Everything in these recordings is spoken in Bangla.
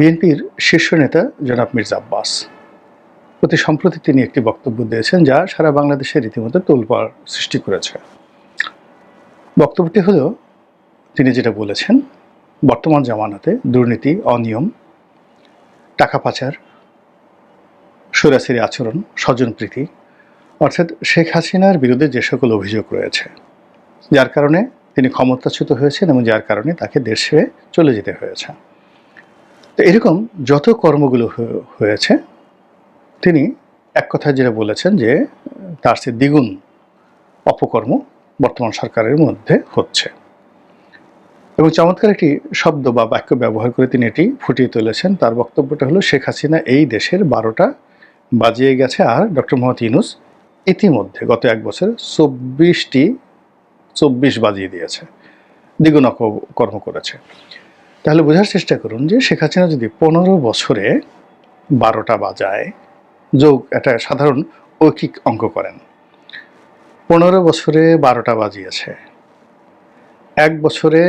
বিএনপির শীর্ষ নেতা জনাব মির্জা আব্বাস। অতি সম্প্রতি তিনি একটি বক্তব্য দিয়েছেন যা সারা বাংলাদেশে রীতিমতো তোলপাড় সৃষ্টি করেছে। বক্তব্যটি হলো, তিনি যেটা বলেছেন, বর্তমান জামানাতে দুর্নীতি, অনিয়ম, টাকা পাচার, সৈরাসিরি আচরণ স্বজনপ্রীতি অর্থাৎ শেখ হাসিনার বিরুদ্ধে যে সকল অভিযোগ রয়েছে, যার কারণে তিনি ক্ষমতাচ্যুত হয়েছেন এবং যার কারণে তাকে দেশে চলে যেতে হয়েছে। তো এরকম যত কর্মগুলো হয়ে- হয়েছে, তিনি এক কথায় যেটা বলেছেন যে, তার সে দ্বিগুণ অপকর্ম বর্তমান সরকারের মধ্যে হচ্ছে। এবং চমৎকার একটি শব্দ বা বাক্য ব্যবহার করে তিনি এটি ফুটিয়ে তুলেছেন। তার বক্তব্যটা হলো, শেখ হাসিনা এই দেশের বারোটা বাজিয়ে গেছে আর ডক্টর মোহাম্মদ ইউনুস ইতিমধ্যে গত এক বছর চব্বিশটি, চব্বিশ বাজিয়ে দিয়েছে, দ্বিগুণ কর্ম করেছে। তাহলে বোঝার চেষ্টা করুন যে শেখ হাসিনা যদি পনেরো বছরে বারোটা বাজায়, যোগ একটা সাধারণ ঐকিক অঙ্ক করেন, পনেরো বছরে বারোটা বাজিয়েছে, এক বছরে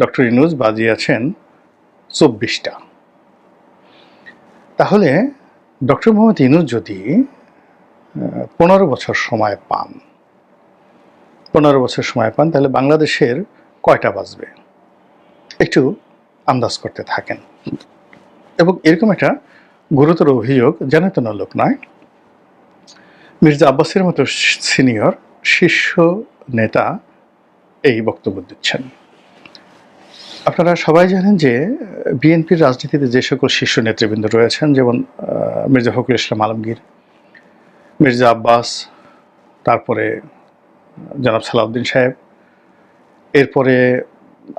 ডক্টর ইনুজ বাজিয়েছেন চব্বিশটা। তাহলে ডক্টর মোহাম্মদ ইনুজ যদি পনেরো বছর সময় পান, পনেরো বছর সময় পান, তাহলে বাংলাদেশের কয়টা বাজবে? একটু আন্দাজ করতে থাকেন। এবং এরকম একটা গুরুতর অভিযোগ জানাতো না লোক নয়। মির্জা আব্বাসের মতো সিনিয়র, শীর্ষ নেতা এই বক্তব্য দিচ্ছেন। আপনারা সবাই জানেন যে বিএনপির রাজনীতিতে যে সকল শীর্ষ নেতৃবৃন্দ রয়েছেন, যেমন মির্জা ফখরুল ইসলাম আলমগীর, মির্জা আব্বাস, তারপরে জনাব সালাউদ্দিন সাহেব, এরপরে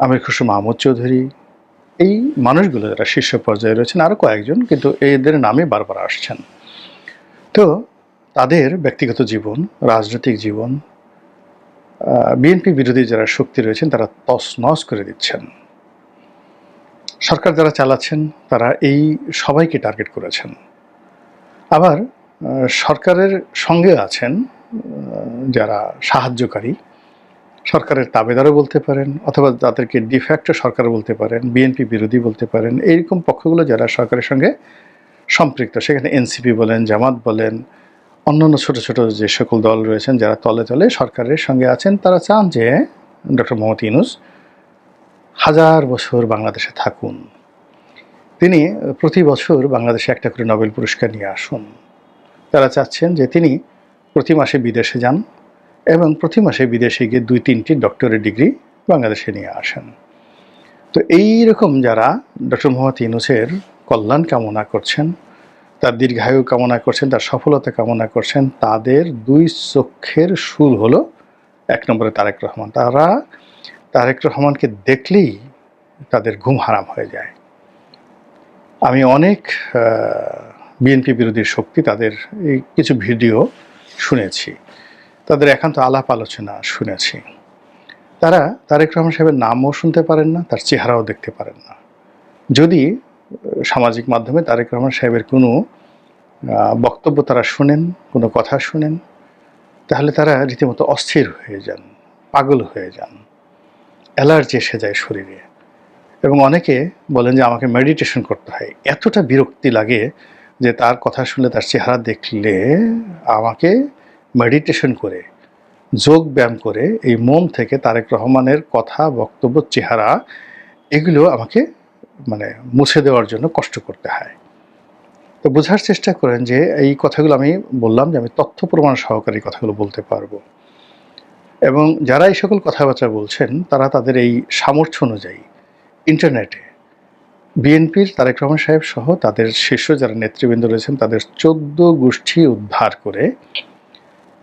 আমির খুশু মাহমুদ চৌধুরী, এই মানুষগুলো যারা শীর্ষ পর্যায়ে রয়েছেন আরও কয়েকজন কিন্তু এদের নামে বারবার আসছেন। তো তাদের ব্যক্তিগত জীবন, রাজনৈতিক জীবন বিএনপি বিরোধী যারা শক্তি রয়েছেন, তারা তছনছ করে দিচ্ছেন। সরকার যারা চালাচ্ছেন, তারা এই সবাইকে টার্গেট করেছেন। আবার সরকারের সঙ্গে আছেন যারা সাহায্যকারী সরকারের তাবেদারও বলতে পারেন অথবা তাদেরকে ডিফ্যাক্টো সরকার বলতে পারেন বিএনপি বিরোধী বলতে পারেন, এইরকম পক্ষগুলো যারা সরকারের সঙ্গে সম্পৃক্ত, সেখানে এনসিপি বলেন, জামাত বলেন, অন্যান্য ছোট ছোট যে সকল দল রয়েছেন যারা তলে তলে সরকারের সঙ্গে আছেন, তারা চান যে ডক্টর মোহাম্মদ ইউনুস হাজার বছর বাংলাদেশে থাকুন। তিনি প্রতি বছর বাংলাদেশে একটা করে নোবেল পুরস্কার নিয়ে আসুন। তারা চাচ্ছেন যে তিনি প্রতি মাসে বিদেশে যান এবং প্রতি মাসে বিদেশে গিয়ে দুই, তিনটি ডক্টরেট ডিগ্রি বাংলাদেশে নিয়ে আসেন। তো এই রকম যারা ডক্টর মোহাম্মদ ইউনুসের কল্যাণ কামনা করছেন, তার দীর্ঘায়ু কামনা করছেন, তার সফলতা কামনা করছেন, তাদের দুই চক্ষের সুর হলো এক নম্বরে তারেক রহমান। তারা তারেক রহমানকে দেখলেই তাদের ঘুম হারাম হয়ে যায়। আমি অনেক বিএনপি বিরোধী শক্তি তাদের এই কিছু ভিডিও শুনেছি। তাদের একান্ত আলাপ আলোচনা শুনেছি। তারা তারেক রহমান সাহেবের নামও শুনতে পারেন না, তার চেহারাও দেখতে পারেন না। যদি সামাজিক মাধ্যমে তারেক রহমান সাহেবের কোনো বক্তব্য তারা শুনেন, কোনো কথা শুনেন, তাহলে তারা রীতিমতো অস্থির হয়ে যান, পাগল হয়ে যান। অ্যালার্জি এসে যায় শরীরে। এবং অনেকে বলেন যে আমাকে মেডিটেশন করতে হয়। এতটা বিরক্তি লাগে যে তার কথা শুনলে, তার চেহারা দেখলে আমাকে মেডিটেশন করে, যোগ ব্যায়াম করে এই মন থেকে তারেক রহমানের কথা, বক্তব্য, চেহারা, এগুলো আমাকে মানে মুছে দেওয়ার জন্য কষ্ট করতে হয়। তো বোঝার চেষ্টা করেন যে এই কথাগুলো আমি বললাম যে আমি তথ্য প্রমাণ সহকারে কথাগুলো বলতে পারব। এবং যারা এই সকল কথাবার্তা বলছেন, তারা তাদের এই সামর্থ্য অনুযায়ী ইন্টারনেটে, বিএনপির তারেক রহমান সাহেব সহ তাদের শীর্ষ যারা নেতৃবৃন্দ রয়েছেন, তাদের চোদ্দ গোষ্ঠী উদ্ধার করে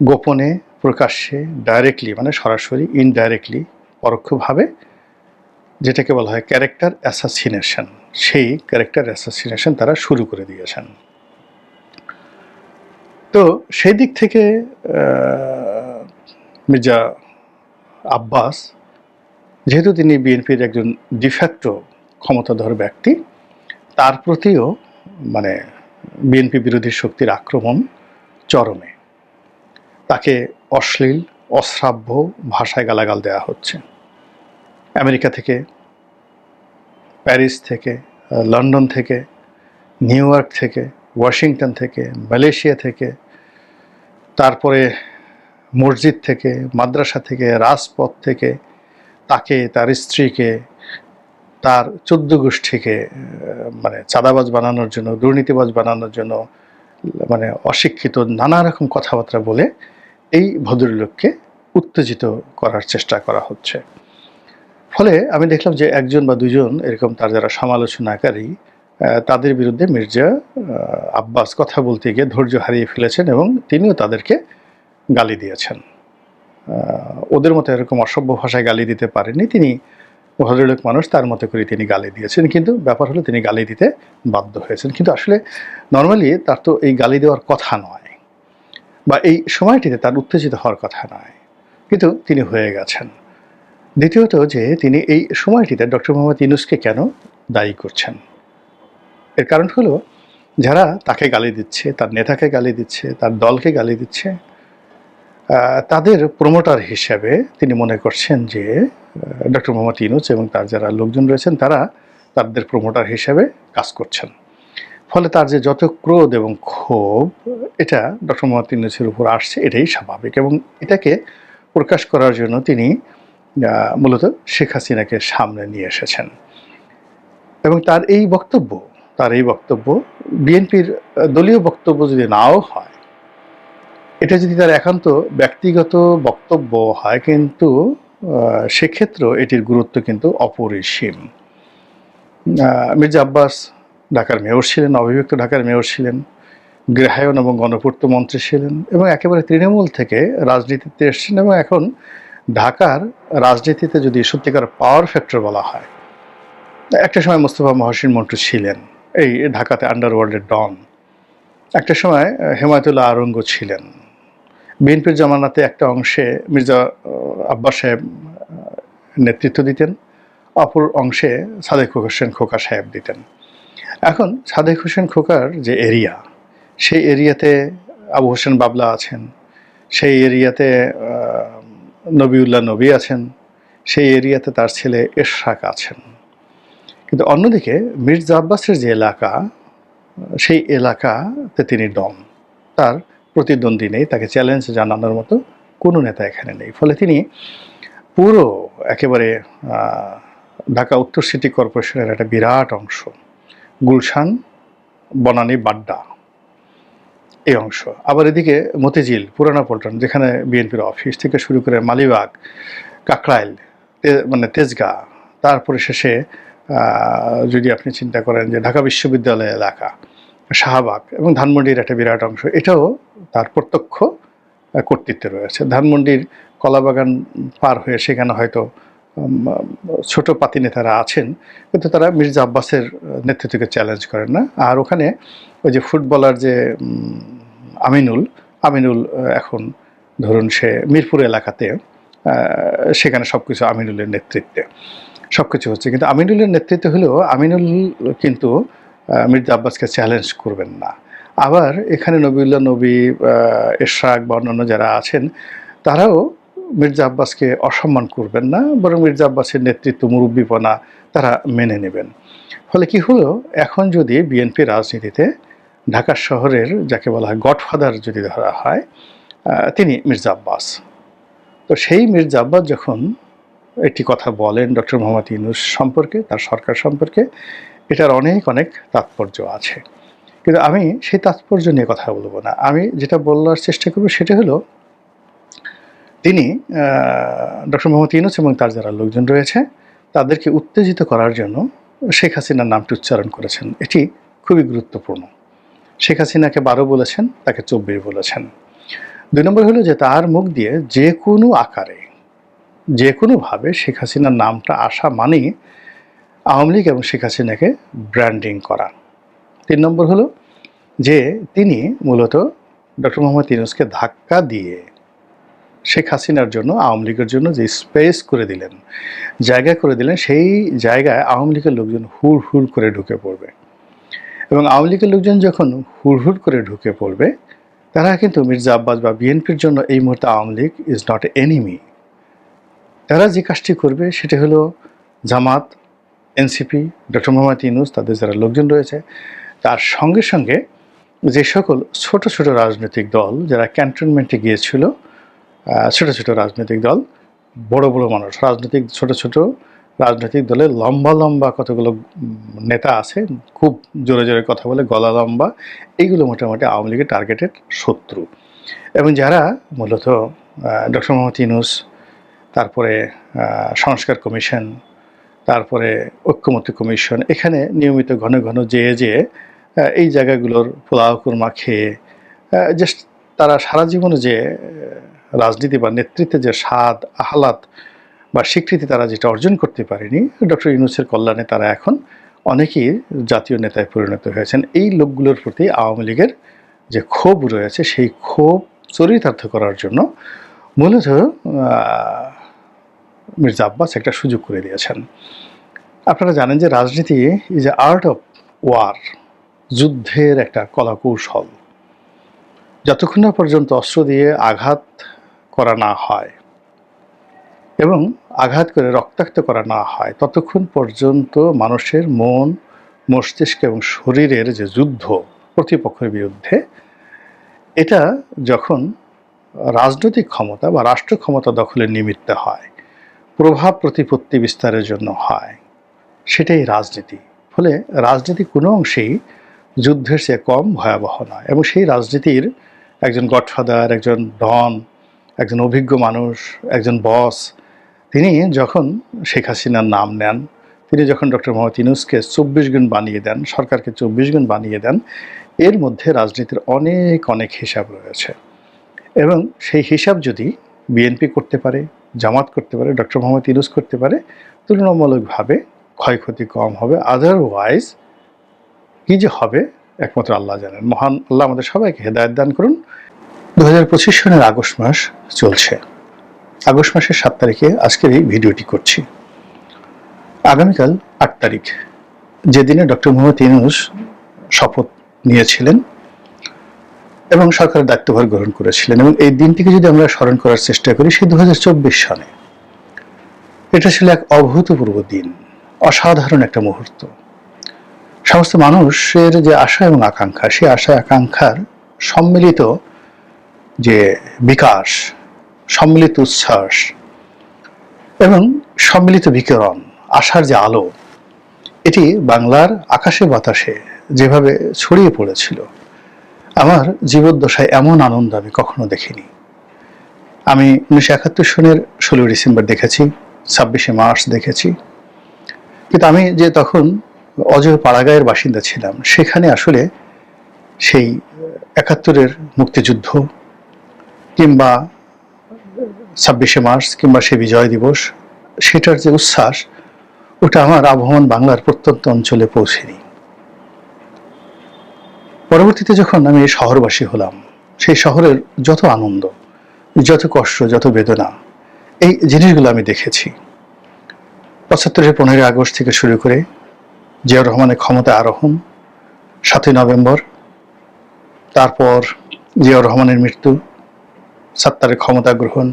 গোপনে, প্রকাশ্যে ডাইরেক্টলি মানে সরাসরি ইনডাইরেক্টলি পরোক্ষভাবে যেটাকে বলা হয় ক্যারেক্টার অ্যাসাসিনেশন সেই ক্যারেক্টার অ্যাসাসিনেশন তারা শুরু করে দিয়েছেন। তো সেই দিক থেকে মির্জা আব্বাস, যেহেতু তিনি বিএনপির একজন ডিফ্যাক্টো ক্ষমতাধর ব্যক্তি, তার প্রতিও মানে বিএনপি বিরোধী শক্তির আক্রমণ চরমে। তাকে অশ্লীল, অশ্রাব্য ভাষায় গালাগাল দেওয়া হচ্ছে। আমেরিকা থেকে, প্যারিস থেকে, লন্ডন থেকে, নিউ ইয়র্ক থেকে, ওয়াশিংটন থেকে, মালয়েশিয়া থেকে, তারপরে মসজিদ থেকে, মাদ্রাসা থেকে, রাজপথ থেকে তাকে, তার স্ত্রীকে, তার চোদ্দ গোষ্ঠীকে মানে চাঁদাবাজ বানানোর জন্য, দুর্নীতিবাজ বানানোর জন্য মানে অশিক্ষিত নানা রকম কথাবার্তা বলে এই ভদ্রলোককে উত্তেজিত করার চেষ্টা করা হচ্ছে। ফলে আমি দেখলাম যে একজন বা দুজন এরকম তার যারা সমালোচনাকারী তাদের বিরুদ্ধে মির্জা আব্বাস কথা বলতে গিয়ে ধৈর্য হারিয়ে ফেলেছেন এবং তিনিও তাদেরকে গালি দিয়েছেন। ওদের মতো এরকম অসভ্য ভাষায় গালি দিতে পারেননি তিনি। ভদ্রলোক মানুষ, তার মতো করে তিনি গালি দিয়েছেন। কিন্তু ব্যাপার হলো তিনি গালি দিতে বাধ্য হয়েছেন। কিন্তু আসলে নর্মালি তার তো এই গালি দেওয়ার কথা নয়। বা এই সময়টিতে তার উত্তেজিত হওয়ার কথা নয়। কিন্তু তিনি হয়ে গেছেন। দ্বিতীয়ত যে তিনি এই সময়টিতে ডক্টর মোহাম্মদ ইনুসকে কেন দায়ী করছেন? এর কারণ হলো, যারা তাকে গালি দিচ্ছে, তার নেতাকে গালি দিচ্ছে, তার দলকে গালি দিচ্ছে তাদের প্রমোটার হিসেবে তিনি মনে করছেন যে ডক্টর মোহাম্মদ ইনুস এবং তার যারা লোকজন রয়েছেন, তারা তাদের প্রমোটার হিসেবে কাজ করছেন। ফলে তার যে যত ক্রোধ এবং ক্ষোভ, এটা ডক্টর মোহাম্মদ ইউনুসের উপর আসছে, এটাই স্বাভাবিক এবং এটাকে প্রকাশ করার জন্য তিনি মূলত শেখ হাসিনাকে সামনে নিয়ে এসেছেন। এবং তার এই বক্তব্য, তার এই বক্তব্য বিএনপির দলীয় বক্তব্য যদি নাও হয়, এটা যদি তার একান্ত ব্যক্তিগত বক্তব্য হয়, কিন্তু সেক্ষেত্রেও এটির গুরুত্ব কিন্তু অপরিসীম। মির্জা আব্বাস ঢাকার মেয়র ছিলেন অবিভক্ত ঢাকার মেয়র ছিলেন, গৃহায়ন এবং গণপূর্ত মন্ত্রী ছিলেন এবং একেবারে তৃণমূল থেকে রাজনীতিতে এসেছেন এবং এখন ঢাকার রাজনীতিতে যদি সত্যিকার পাওয়ার ফ্যাক্টর বলা হয়, একটা সময় মোস্তফা মহসিন মন্টু ছিলেন, এই ঢাকাতে আন্ডারওয়ার্ল্ডের ডন একটা সময় হেমায়তুল্লাহ আরঙ্গ ছিলেন। বিএনপির জামানাতে একটা অংশে মির্জা আব্বাস সাহেব নেতৃত্ব দিতেন, অপর অংশে সাদেক হোসেন খোকা সাহেব দিতেন। এখন সাদেক হোসেন খোকার যে এরিয়া, সেই এরিয়াতে আবু হোসেন বাবলা আছেন, সেই এরিয়াতে নবিউল্লাহ নবী আছেন, সেই এরিয়াতে তার ছেলে এশরাক আছেন। কিন্তু অন্যদিকে মির্জা আব্বাসের যে এলাকা, সেই এলাকাতে তিনি ডন। তার প্রতিদ্বন্দ্বী নেই, তাকে চ্যালেঞ্জ জানানোর মতো কোনো নেতা এখানে নেই। ফলে তিনি পুরো একেবারে ঢাকা উত্তর সিটি কর্পোরেশনের একটা বিরাট অংশ। গুলশান, বনানী, বাড্ডা, এই অংশ। আবার এদিকে মতিঝিল, পুরানা পল্টন, যেখানে বিএনপির অফিস থেকে শুরু করে মালিবাগ, কাকরাইল মানে তেজগা, তারপরে শেষে যদি আপনি চিন্তা করেন যে ঢাকা বিশ্ববিদ্যালয় এলাকা, শাহবাগ এবং ধানমন্ডির একটা বিরাট অংশ, এটাও তার প্রত্যক্ষ কর্তৃত্বে রয়েছে। ধানমন্ডির কলাবাগান পার হয়ে সেখানে হয়তো ছোট পাতি নেতারা আছেন কিন্তু তারা মির্জা আব্বাসের নেতৃত্বকে চ্যালেঞ্জ করেন না। আর ওখানে ওই যে ফুটবলার যে আমিনুল আমিনুল এখন ধরুন সে মিরপুর এলাকাতে সেখানে সব কিছু আমিনুলের নেতৃত্বে। সব কিছু হচ্ছে কিন্তু আমিনুলের নেতৃত্বে হলেও আমিনুল কিন্তু মির্জা আব্বাসকে চ্যালেঞ্জ করবেন না। আবার এখানে নবিউল্লাহ নবী আহ, এশরাক বা অন্যান্য যারা আছেন তারাও মির্জা আব্বাসকে অসম্মান করবেন না, বরং মির্জা আব্বাসের নেতৃত্ব মুরব্বীপনা তারা মেনে নেবেন। ফলে কি হলো? এখন যদি বিএনপি রাজনীতিতে ঢাকা শহরের যাকে বলা হয় গডফাদার যদি ধরা হয় তিনি মির্জা আব্বাস। তো সেই মির্জা আব্বাস যখন একটি কথা বলেন ডক্টর মোহাম্মদ ইউনুস সম্পর্কে, তার সরকার সম্পর্কে, এটার অনেক অনেক তাৎপর্য আছে। কিন্তু আমি সেই তাৎপর্য নিয়ে কথা বলব না। আমি যেটা বলার চেষ্টা করব সেটা হলো তিনি ডক্টর মোহাম্মদ ইউনুস এবং তার যারা লোকজন রয়েছে, তাদেরকে উত্তেজিত করার জন্য শেখ হাসিনার নামটি উচ্চারণ করেছেন। এটি খুবই গুরুত্বপূর্ণ। শেখ হাসিনাকে বারো বলেছেন, তাকে চব্বিশ বলেছেন। দুই নম্বর হলো যে তার মুখ দিয়ে যে কোনো আকারে, যে কোনোভাবে শেখ হাসিনার নামটা আসা মানেই আওয়ামী লীগ এবং শেখ হাসিনাকে ব্র্যান্ডিং করা। তিন নম্বর হলো যে তিনি মূলত ডক্টর মোহাম্মদ ইউনুসকে ধাক্কা দিয়ে শেখ হাসিনার জন্য, আওয়ামী লীগের জন্য যে স্পেস করে দিলেন, জায়গা করে দিলেন, সেই জায়গায় আওয়ামী লীগের লোকজন হুড় হুড় করে ঢুকে পড়বে। এবং আওয়ামী লীগের লোকজন যখন হুড় হুড় করে ঢুকে পড়বে, তারা কিন্তু মির্জা আব্বাস বা বিএনপির জন্য এই মুহূর্তে Awami League is not enemy তারা যে কাজটি করবে, সেটা হলো জামাত, এনসিপি, ডক্টর মোহাম্মদ ইউনুস, তাদের যারা লোকজন রয়েছে, তার সঙ্গে সঙ্গে যে সকল ছোট ছোট রাজনৈতিক দল যারা ক্যান্টনমেন্টে গিয়েছিল ছোট ছোট রাজনৈতিক দল, বড় বড় মানুষ, রাজনৈতিক ছোট ছোট রাজনৈতিক দলে লম্বা লম্বা কতগুলো নেতা আছে, খুব জোরে জোরে কথা বলে, গলা লম্বা এইগুলো মোটামুটি আওয়ামী লীগের টার্গেটেড শত্রু। এবং যারা মূলত ডক্টর মোহাম্মদ ইউনুস, তারপরে সংস্কার কমিশন, তারপরে ঐক্যমত্য কমিশন, এখানে নিয়মিত ঘন ঘন যেয়ে যেয়ে এই জায়গাগুলোর পোলাও, কুরমা খেয়ে জাস্ট তারা সারা জীবনে যে রাজনীতি বা নেতৃত্বে যে স্বাদ, আহ্লাদ বা স্বীকৃতি তারা যেটা অর্জন করতে পারেনি, ডক্টর ইউনুসের কল্যাণে তারা এখন অনেকেই জাতীয় নেতায় পরিণত হয়েছেন। এই লোকগুলোর প্রতি আওয়ামী লীগের যে ক্ষোভ রয়েছে, সেই ক্ষোভ চরিতার্থ করার জন্য মূলত মির্জা আব্বাস একটা সুযোগ করে দিয়েছেন। আপনারা জানেন যে রাজনীতি is a art of war যুদ্ধের একটা কলা কৌশল যতক্ষণ না পর্যন্ত অস্ত্র দিয়ে আঘাত করা না হয় এবং আঘাত করে রক্তাক্ত করা না হয়, ততক্ষণ পর্যন্ত মানুষের মন, মস্তিষ্ক এবং শরীরের যে যুদ্ধ প্রতিপক্ষের বিরুদ্ধে, এটা যখন রাজনৈতিক ক্ষমতা বা রাষ্ট্র ক্ষমতা দখলের নিমিত্তে হয়, প্রভাব প্রতিপত্তি বিস্তারের জন্য হয়, সেটাই রাজনীতি। ফলে রাজনীতি কোনো অংশেই যুদ্ধের চেয়ে কম ভয়াবহ নয় এবং সেই রাজনীতির একজন গডফাদার, একজন ডন একজন অভিজ্ঞ মানুষ, একজন বস, তিনি যখন শেখ হাসিনার নাম নেন, তিনি যখন ডক্টর মোহাম্মদ ইউনুসকে চব্বিশ গুণ বানিয়ে দেন, সরকারকে চব্বিশ গুণ বানিয়ে দেন, এর মধ্যে রাজনীতির অনেক অনেক হিসাব রয়েছে। এবং সেই হিসাব যদি বিএনপি করতে পারে, জামাত করতে পারে, ডক্টর মোহাম্মদ ইউনুস করতে পারে, তুলনামূলকভাবে ক্ষয়ক্ষতি কম হবে। আদারওয়াইজ কী যে হবে, একমাত্র আল্লাহ জানেন। মহান আল্লাহ আমাদের সবাইকে হেদায়ত দান করুন। দু হাজার পঁচিশ সনের আগস্ট মাস চলছে। আগস্ট মাসের সাত তারিখে আজকের এই ভিডিওটি করছি। আগামীকাল আট তারিখ, যেদিনে ডক্টর মোহাম্মদ ইউনুস শপথ নিয়েছিলেন এবং সরকারের দায়িত্বভার গ্রহণ করেছিলেন এবং এই দিনটিকে যদি আমরা স্মরণ করার চেষ্টা করি, সেই দু সনে। এটা ছিল এক অভূতপূর্ব দিন, অসাধারণ একটা মুহূর্ত। সমস্ত মানুষের যে আশা এবং আকাঙ্ক্ষা, সেই আশা আকাঙ্ক্ষার সম্মিলিত যে বিকাশ, সম্মিলিত উচ্ছ্বাস এবং সম্মিলিত বিকিরণ, আশার যে আলো, এটি বাংলার আকাশে বাতাসে যেভাবে ছড়িয়ে পড়েছিল, আমার জীবদ্দশায় এমন আনন্দ আমি কখনো দেখিনি। আমি উনিশশো একাত্তর সনের ষোলোই ডিসেম্বর দেখেছি, ছাব্বিশে মার্চ দেখেছি। কিন্তু আমি যে তখন অজয় পাড়াগাঁয়ের বাসিন্দা ছিলাম, সেখানে আসলে সেই একাত্তরের মুক্তিযুদ্ধ কিংবা ছাব্বিশে মার্চ কিংবা সে বিজয় দিবস, সেটার যে উচ্ছ্বাস, ওটা আমার আবহমান বাংলার প্রত্যন্ত অঞ্চলে পৌঁছেনি। পরবর্তীতে যখন আমি শহরবাসী হলাম, সেই শহরের যত আনন্দ, যত কষ্ট, যত বেদনা, এই জিনিসগুলো আমি দেখেছি। পঁচাত্তরের পনেরোই আগস্ট থেকে শুরু করে জিয়াউর রহমানের ক্ষমতা আরোহণ, সাতই নভেম্বর, তারপর জিয়াউর রহমানের মৃত্যু সাত্তারের ক্ষমতা গ্রহণ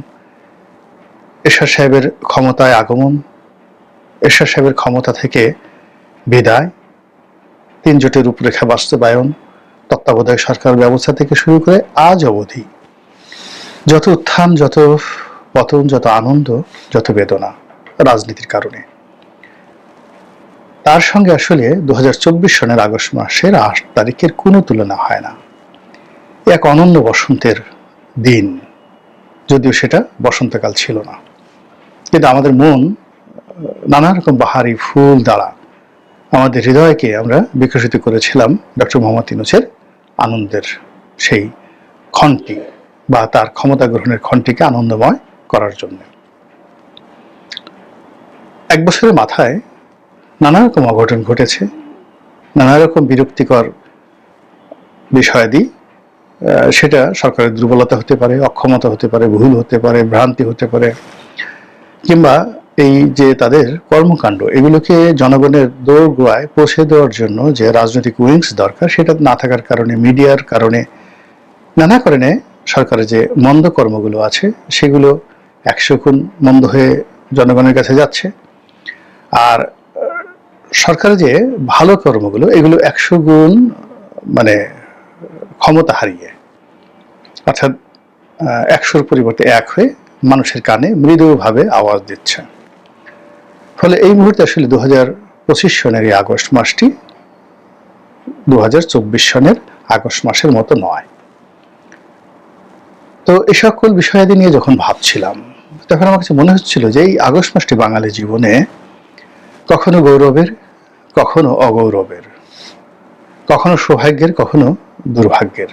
এরশাদ সাহেবের ক্ষমতায় আগমন এরশাদ সাহেবের ক্ষমতা থেকে বিদায়, তিন জোটের রূপরেখা বাস্তবায়ন, তত্ত্বাবধায়ক সরকার ব্যবস্থা থেকে শুরু করে আজ অবধি যত উত্থান, যত পতন, যত আনন্দ, যত বেদনা রাজনীতির কারণে। তার সঙ্গে আসলে দু হাজার চব্বিশ সনের আগস্ট মাসের আট তারিখের কোনো তুলনা হয় না। এক অনন্য বসন্তের দিন। যদিও সেটা বসন্তকাল ছিল না। কিন্তু আমাদের মন নানা রকম বাহারি ফুল দ্বারা আমাদের হৃদয়কে আমরা বিকশিত করেছিলাম ডক্টর মোহাম্মদ ইনুসের আনন্দের সেই ক্ষণটি বা তার ক্ষমতা গ্রহণের ক্ষণটিকে আনন্দময় করার জন্য। এক বছরের মাথায় নানা রকম অঘটন ঘটেছে, নানা রকম বিরক্তিকর বিষয়াদি সেটা সরকারের দুর্বলতা হতে পারে, অক্ষমতা হতে পারে, ভুল হতে পারে, ভ্রান্তি হতে পারে। কিংবা এই যে তাদের কর্মকাণ্ড, এগুলোকে জনগণের দোরগোড়ায় পৌঁছে দেওয়ার জন্য যে রাজনৈতিক উইংস দরকার, সেটা না থাকার কারণে, মিডিয়ার কারণে, নানা কারণে সরকারের যে মন্দ কর্মগুলো আছে, সেগুলো একশো গুণ মন্দ হয়ে জনগণের কাছে যাচ্ছে। আর সরকারের যে ভালো কর্মগুলো, এগুলো একশো গুণ মানে ক্ষমতা হারিয়ে, অর্থাৎ একশোর পরিবর্তে এক হয়ে মানুষের কানে মৃদুভাবে আওয়াজ দিচ্ছে। ফলে এই মুহূর্তে আসলে দু হাজার পঁচিশ সনের এই আগস্ট মাসটি দু হাজার চব্বিশ সনের আগস্ট মাসের মতো নয়। তো এই সকল বিষয়াদি নিয়ে যখন ভাবছিলাম, তখন আমার কাছে মনে হচ্ছিল যে এই আগস্ট মাসটি বাঙালি জীবনে কখনো গৌরবের, কখনো অগৌরবের, কখনো সৌভাগ্যের, কখনো দুর্ভাগ্যের।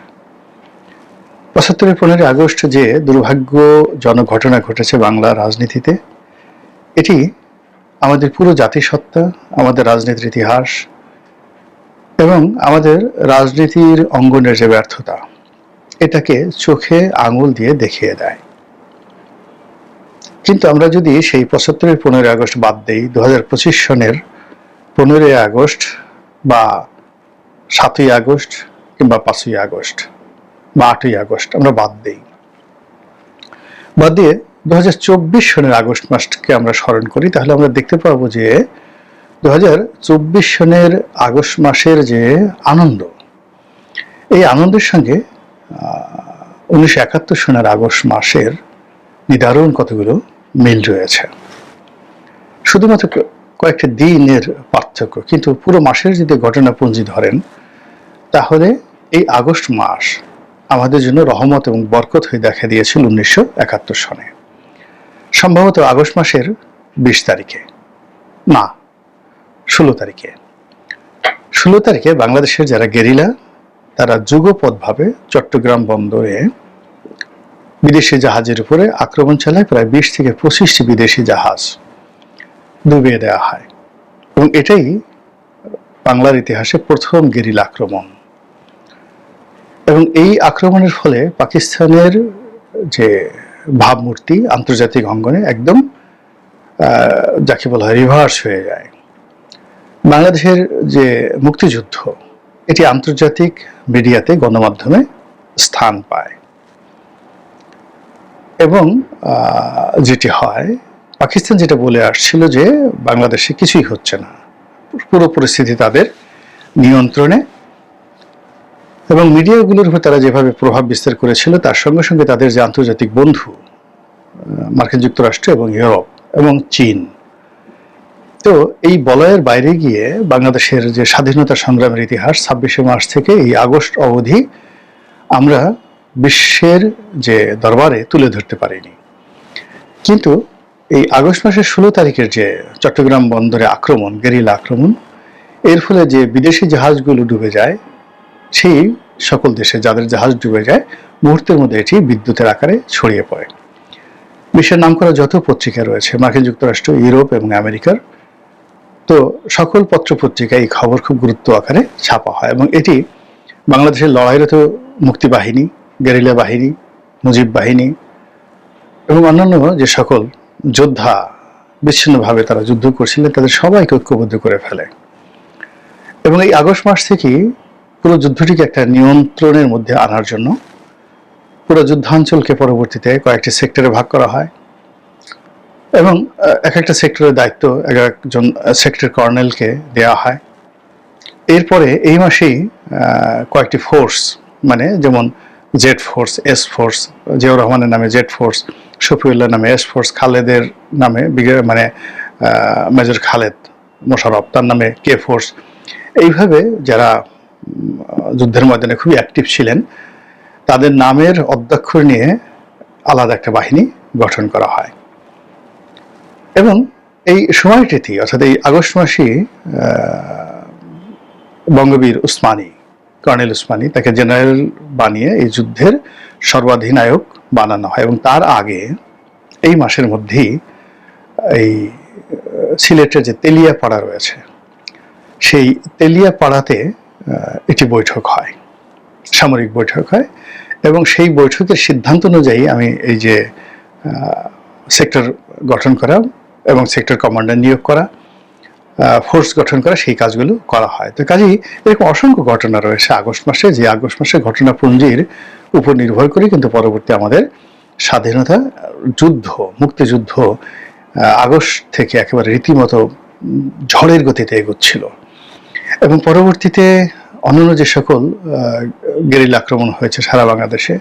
পঁচাত্তরের পনেরোই আগস্ট যে দুর্ভাগ্যজনক ঘটনা ঘটেছে বাংলা রাজনীতিতে, এটি আমাদের পুরো জাতিসত্তা আমাদের রাজনীতির ইতিহাস এবং আমাদের রাজনীতির অঙ্গনের যে ব্যর্থতা, এটাকে চোখে আঙুল দিয়ে দেখিয়ে দেয়। কিন্তু আমরা যদি সেই পঁচাত্তরের পনেরোই আগস্ট বাদ দিই দু হাজার পঁচিশ সনের পনেরোই আগস্ট বা সাতই আগস্ট কিংবা পাঁচই আগস্ট বা আটই আগস্ট আমরা বাদ দিই। বাদ দিয়ে দু হাজার চব্বিশ সনের আগস্ট মাসকে আমরা স্মরণ করি, তাহলে আমরা দেখতে পাবো যে দু হাজার চব্বিশ সনের আগস্ট মাসের যে আনন্দ, এই আনন্দের সঙ্গে উনিশশো একাত্তর সনের আগস্ট মাসের নিদারুণ কতগুলো মিল রয়েছে। শুধুমাত্র কয়েকটি দিনের পার্থক্য, কিন্তু পুরো মাসের যদি ঘটনাপুঞ্জি ধরেন, তাহলে এই আগস্ট মাস আমাদের জন্য রহমত এবং বরকত হয়ে দেখা দিয়েছিল উনিশশো একাত্তর সনে। সম্ভবত আগস্ট মাসের বিশ তারিখে। না, ষোলো তারিখে। ষোলো তারিখে বাংলাদেশের যারা গেরিলা, তারা যুগপথভাবে চট্টগ্রাম বন্দরে বিদেশি জাহাজের উপরে আক্রমণ চালায়, প্রায় বিশ থেকে পঁচিশটি বিদেশি জাহাজ ডুবিয়ে দেওয়া হয়। এবং এটাই বাংলার ইতিহাসে প্রথম গেরিলা আক্রমণ। এবং এই আক্রমণের ফলে পাকিস্তানের যে ভাবমূর্তি আন্তর্জাতিক অঙ্গনে একদম যাকে বলা হয় রিভার্স হয়ে যায়। বাংলাদেশের যে মুক্তিযুদ্ধ, এটি আন্তর্জাতিক মিডিয়াতে গণমাধ্যমে স্থান পায়। এবং যেটি হয়, পাকিস্তান যেটা বলে আসছিল যে বাংলাদেশে কিছুই হচ্ছে না। পুরো পরিস্থিতি তাদের নিয়ন্ত্রণে এবং মিডিয়াগুলোর উপর তারা যেভাবে প্রভাব বিস্তার করেছিল, তার সঙ্গে সঙ্গে তাদের যে আন্তর্জাতিক বন্ধু মার্কিন যুক্তরাষ্ট্র এবং ইউরোপ এবং চীন। তো এই বলয়ের বাইরে গিয়ে বাংলাদেশের যে স্বাধীনতা সংগ্রামের ইতিহাস, ছাব্বিশে মার্চ থেকে এই আগস্ট অবধি আমরা বিশ্বের যে দরবারে তুলে ধরতে পারিনি। কিন্তু এই আগস্ট মাসের ষোলো তারিখের যে চট্টগ্রাম বন্দরে আক্রমণ, গেরিলা আক্রমণ, এর ফলে যে বিদেশি জাহাজগুলো ডুবে যায় সেই সকল দেশে যাদের জাহাজ ডুবে যায়, মুহূর্তের মধ্যে এটি বিদ্যুতের আকারে ছড়িয়ে পড়ে। বিশ্বের নাম করা যত পত্রিকা রয়েছে, মার্কিন যুক্তরাষ্ট্র, ইউরোপ এবং আমেরিকার, তো সকল পত্র পত্রিকায় এই খবর খুব গুরুত্ব আকারে ছাপা হয় এবং এটি বাংলাদেশের লড়াইরত মুক্তি বাহিনী, গেরিলা বাহিনী, মুজিব বাহিনী এবং অন্যান্য যে সকল যোদ্ধা বিচ্ছিন্নভাবে তারা যুদ্ধ করছিলেন, তাদের সবাইকে ঐক্যবদ্ধ করে ফেলে। এবং এই আগস্ট মাস থেকেই পুরো যুদ্ধটিকে একটা নিয়ন্ত্রণের মধ্যে আনার জন্য পুরো যুদ্ধাঞ্চলকে পরবর্তীতে কয়েকটি সেক্টরে ভাগ করা হয়। এবং এক একটা সেক্টরের দায়িত্ব এক একজন সেক্টর কর্নেলকে দেওয়া হয়। এরপরে এই মাসেই কয়েকটি ফোর্স মানে যেমন Z force, S force, Ziaur রহমানের নামে জেড ফোর্স শফিউল্লাহ নামে এস ফোর্স, খালেদের নামে মানে মেজর খালেদ মোশারফ তার নামে কে ফোর্স। এইভাবে যারা যুদ্ধের ময়দানে খুবই অ্যাক্টিভ ছিলেন। তাদের নামের অধ্যক্ষর নিয়ে আলাদা একটা বাহিনী গঠন করা হয়। এবং এই সময়টিতে, অর্থাৎ এই আগস্ট মাসে বঙ্গবীর উসমানী, কর্নেল উসমানী তাকে জেনারেল বানিয়ে এই যুদ্ধের সর্বাধিনায়ক বানানো হয়। এবং তার আগে এই মাসের মধ্যেই এই সিলেটের যে তেলিয়া পাড়া রয়েছে, সেই তেলিয়া এটি বৈঠক হয়, সামরিক বৈঠক হয় এবং সেই বৈঠকের সিদ্ধান্ত অনুযায়ী আমি এই যে সেক্টর গঠন করা এবং সেক্টর কমান্ডার নিয়োগ করা ফোর্স গঠন করা সেই কাজগুলো করা হয়। তো কাজেই এরকম অসংখ্য ঘটনা রয়েছে আগস্ট মাসে, যে আগস্ট মাসে ঘটনাপুঞ্জির উপর নির্ভর করে কিন্তু পরবর্তী আমাদের স্বাধীনতা, যুদ্ধ, মুক্তিযুদ্ধ আগস্ট থেকে একেবারে রীতিমতো ঝড়ের গতিতে এগোচ্ছিল। এবং পরবর্তীতে অন্যান্য যে সকল গেরিলা আক্রমণ হয়েছে সারা বাংলাদেশে,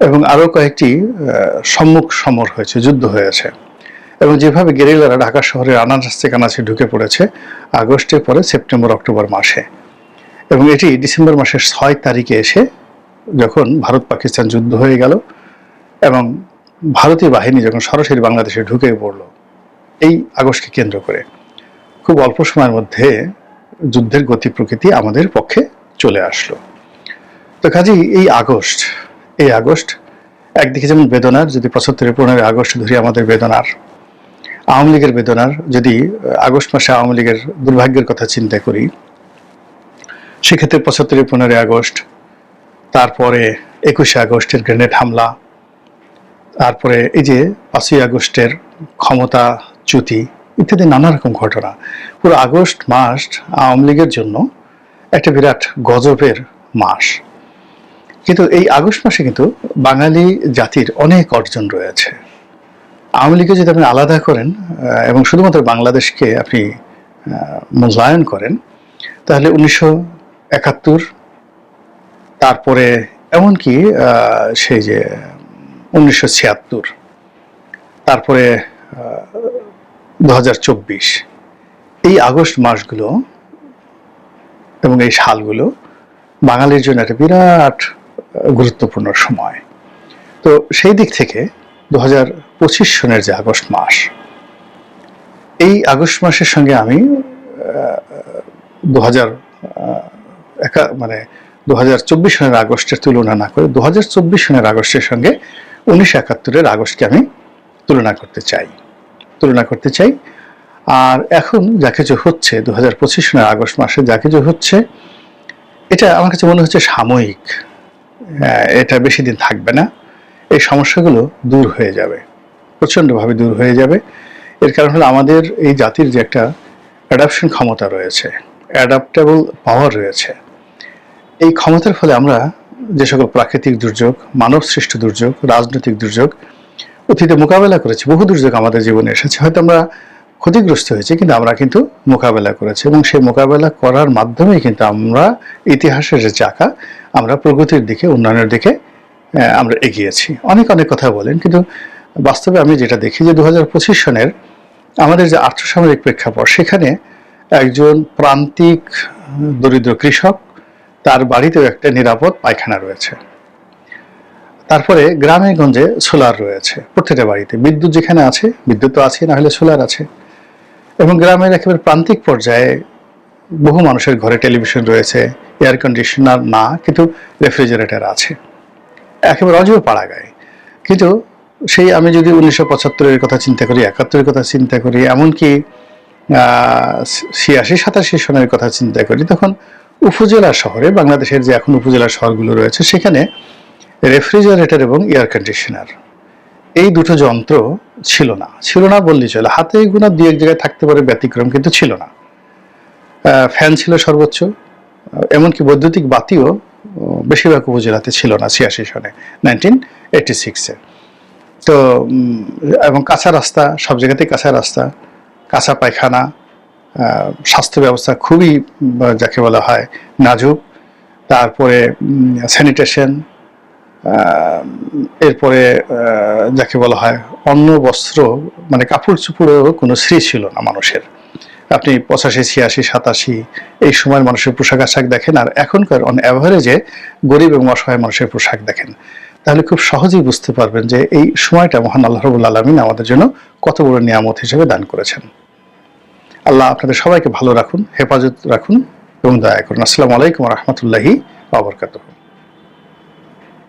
এবং আরও কয়েকটি সম্মুখ সমর হয়েছে, যুদ্ধ হয়েছে এবং যেভাবে গেরিলারা ঢাকা শহরের আনাচে কানাচে ঢুকে পড়েছে, আগস্টের পরে সেপ্টেম্বর, অক্টোবর মাসে। এবং এটি ডিসেম্বর মাসের ছয় তারিখে এসে যখন ভারত পাকিস্তান যুদ্ধ হয়ে গেল, এবং ভারতীয় বাহিনী যখন সরাসরি বাংলাদেশে ঢুকে পড়ল, এই আগস্টকে কেন্দ্র করে। খুব অল্প সময়ের মধ্যে যুদ্ধের গতি প্রকৃতি আমাদের পক্ষে চলে আসলো। তো কাজেই এই আগস্ট এই আগস্ট, একদিকে যেমন বেদনার যদি পঁচাত্তরের পনেরোই আগস্ট ধরি আমাদের বেদনার, আওয়ামী লীগের বেদনার যদি আগস্ট মাসে আওয়ামী লীগের দুর্ভাগ্যের কথা চিন্তা করি, সেক্ষেত্রে পঁচাত্তরের পনেরোই আগস্ট, তারপরে একুশে আগস্টের গ্রেনেড হামলা, তারপরে এই যে পাঁচই আগস্টের ক্ষমতা চ্যুতি ইত্যাদি নানা রকম ঘটনা। পুরো আগস্ট মাস আওয়ামী লীগের জন্য একটা বিরাট গজবের মাস। কিন্তু এই আগস্ট মাসে কিন্তু বাঙালি জাতির অনেক অর্জন রয়েছে। আওয়ামী লীগকে যদি আপনি আলাদা করেন এবং শুধুমাত্র বাংলাদেশকে আপনি মূল্যায়ন করেন, তাহলে উনিশশো একাত্তর, তারপরে এমনকি সেই যে উনিশশো ছিয়াত্তর, তারপরে দু হাজার চব্বিশ। এই আগস্ট মাসগুলো এবং এই সালগুলো বাঙালির জন্য একটা বিরাট গুরুত্বপূর্ণ সময়। তো সেই দিক থেকে দু হাজার পঁচিশ সনের যে আগস্ট মাস, এই আগস্ট মাসের সঙ্গে আমি দু হাজার একা মানে দু হাজার চব্বিশ সনের আগস্টের তুলনা না করে দু হাজার চব্বিশ সনের আগস্টের সঙ্গে উনিশশো একাত্তরের আগস্টকে আমি তুলনা করতে চাই। তুলনা করতে চাই। আর এখন যা কিছু হচ্ছে দু হাজার পঁচিশ সনের আগস্ট মাসে যা কিছু হচ্ছে, এটা আমার কাছে মনে হচ্ছে সাময়িক। এটা বেশি দিন থাকবে না। এই সমস্যাগুলো দূর হয়ে যাবে, প্রচণ্ডভাবে দূর হয়ে যাবে। এর কারণ হলো আমাদের এই জাতির যে একটা অ্যাডাপশন ক্ষমতা রয়েছে অ্যাডাপ্টেবল পাওয়ার রয়েছে। এই ক্ষমতার ফলে আমরা যে সকল প্রাকৃতিক দুর্যোগ মানব সৃষ্ট দুর্যোগ, রাজনৈতিক দুর্যোগ অতীতে মোকাবেলা করেছি। বহু দুর্যোগ আমাদের জীবনে এসেছে। হয়তো আমরা ক্ষতিগ্রস্ত হয়েছি, কিন্তু আমরা কিন্তু মোকাবেলা করেছি এবং সেই মোকাবেলা করার মাধ্যমেই কিন্তু আমরা ইতিহাসের যে চাকা, আমরা প্রগতির দিকে, উন্নয়নের দিকে আমরা এগিয়েছি। অনেক অনেক কথা বলেন, কিন্তু বাস্তবে আমি যেটা দেখি যে দু হাজার পঁচিশ সনের আমাদের যে আর্থসামরিক প্রেক্ষাপট, সেখানে একজন প্রান্তিক, দরিদ্র কৃষক, তার বাড়িতেও একটা নিরাপদ পায়খানা রয়েছে। তারপরে গ্রামে গঞ্জে সোলার রয়েছে, প্রত্যেকটা বাড়িতে। বিদ্যুৎ যেখানে আছে, বিদ্যুৎ তো আছে না হলে সোলার আছে। এবং গ্রামের একেবারে প্রান্তিক পর্যায়ে বহু মানুষের ঘরে টেলিভিশন রয়েছে, এয়ার কন্ডিশনার না, কিন্তু রেফ্রিজারেটর আছে। একেবারে অজীব পাড়া গায়ে কিন্তু সেই আমি যদি উনিশশো পঁচাত্তরের কথা চিন্তা করি, একাত্তরের কথা চিন্তা করি, এমনকি ছিয়াশি, সাতাশি সনের কথা চিন্তা করি, তখন উপজেলা শহরে, বাংলাদেশের যে এখন উপজেলা শহরগুলো রয়েছে, সেখানে রেফ্রিজারেটর এবং এয়ার কন্ডিশনার। এই দুটো যন্ত্র ছিল না। ছিল না বললেই চলে। হাতে গোনা দু এক জায়গায় থাকতে পারে, ব্যতিক্রম কিন্তু ছিল না। ফ্যান ছিল সর্বোচ্চ। এমনকি বৈদ্যুতিক বাতিও বেশিরভাগ উপজেলাতে ছিল না ছিয়াশি সনে নাইনটিন এইটি সিক্সে তো এবং কাঁচা রাস্তা, সব জায়গাতেই কাঁচা রাস্তা, কাঁচা পায়খানা স্বাস্থ্য ব্যবস্থা খুবই যাকে বলা হয় নাজুক। তারপরে স্যানিটেশন এরপরে যাকে বলা হয় অন্য বস্ত্র মানে কাপড় চুপড়েও কোনো শ্রী ছিল না মানুষের। আপনি পঁচাশি, ছিয়াশি, সাতাশি, এই সময়ের মানুষের পোশাক আশাক দেখেন, আর এখনকার অন অ্যাভারেজে গরিব এবং অসহায় মানুষের পোশাক দেখেন। তাহলে খুব সহজেই বুঝতে পারবেন যে এই সময়টা মহান আল্লাহ রবুল আলমিন আমাদের জন্য কত বড় নিয়ামত হিসেবে দান করেছেন। আল্লাহ আপনাদের সবাইকে ভালো রাখুন, হেফাজত রাখুন এবং দয়া করুন। আসসালামু আলাইকুম রহমতুল্লাহি আবরকাতুহ